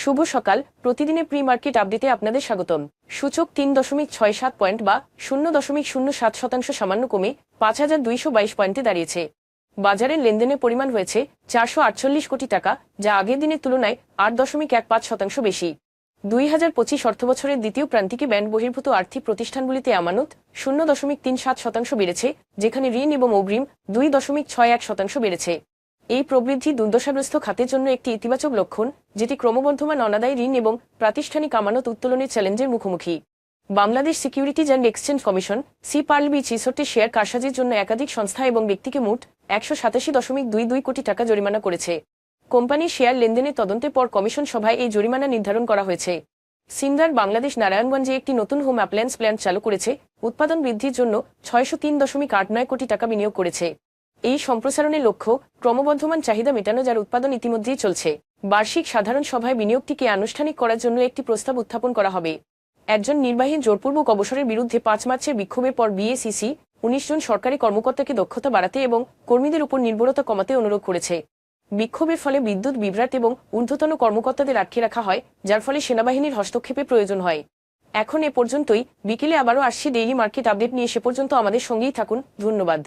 শুভ সকাল। প্রতিদিনের pre market আপডেটে আপনাদের স্বাগতম। সূচক তিন দশমিক ছয় সাত পয়েন্ট বা শূন্য দশমিক শূন্য সাত শতাংশ সামান্য কমে পাঁচ হাজার দুইশো বাইশ পয়েন্টে দাঁড়িয়েছে। বাজারের লেনদেনের পরিমাণ হয়েছে চারশো আটচল্লিশ কোটি টাকা, যা আগের দিনের তুলনায় আট দশমিক এক পাঁচ শতাংশ বেশি। দুই হাজার পঁচিশ অর্থবছরের দ্বিতীয় প্রান্তিকে ব্যান্ড বহির্ভূত আর্থিক প্রতিষ্ঠানগুলিতে আমানত শূন্য দশমিক তিন সাত শতাংশ বেড়েছে, যেখানে ঋণ এবং অগ্রিম দুই দশমিক ছয় এক শতাংশ বেড়েছে। এই প্রবৃদ্ধি দুর্দশাগ্রস্ত খাতের জন্য একটি ইতিবাচক লক্ষণ, যেটি ক্রমবর্ধমান অনাদায়ী ঋণ এবং প্রাতিষ্ঠানিক আমানত উত্তোলনের চ্যালেঞ্জের মুখোমুখি। Bangladesh securities and exchange commission C পার্লবি ছিষট্টি শেয়ার কারসাজির জন্য একাধিক সংস্থা এবং ব্যক্তিকে মোট একশো সাতাশি দশমিক দুই দুই কোটি টাকা জরিমানা করেছে। কোম্পানির শেয়ার লেনদেনের তদন্তের পর কমিশন সভায় এই জরিমানা নির্ধারণ করা হয়েছে। সিন্দার বাংলাদেশ নারায়ণগঞ্জে একটি নতুন হোম অ্যাপ্লায়েন্স প্ল্যান্ট চালু করেছে। উৎপাদন বৃদ্ধির জন্য ছয়শো তিন দশমিক আট নয় কোটি টাকা বিনিয়োগ করেছে। এই সম্প্রসারণের লক্ষ্য ক্রমবর্ধমান চাহিদা মেটানো যার উৎপাদন ইতিমধ্যেই চলছে। বার্ষিক সাধারণ সভায় বিনিয়োগটিকে আনুষ্ঠানিক করার জন্য একটি প্রস্তাব উত্থাপন করা হবে। একজন নির্বাহী জোরপূর্বক অবসরের বিরুদ্ধে পাঁচ মার্চের বিক্ষোভের পর বিএসিসি উনিশ জন সরকারি কর্মকর্তাকে দক্ষতা বাড়াতে এবং কর্মীদের উপর নির্ভরতা কমাতে অনুরোধ করেছে। বিক্ষোভের ফলে বিদ্যুৎ, বিভ্রাট এবং ঊর্ধ্বতন কর্মকর্তাদের আটকে রাখা হয়, যার ফলে সেনাবাহিনীর হস্তক্ষেপের প্রয়োজন হয়। এখন এ পর্যন্তই। বিকেলে আবারও আসছি ডেইলি মার্কেট আপডেট নিয়ে। সে পর্যন্ত আমাদের সঙ্গেই থাকুন। ধন্যবাদ।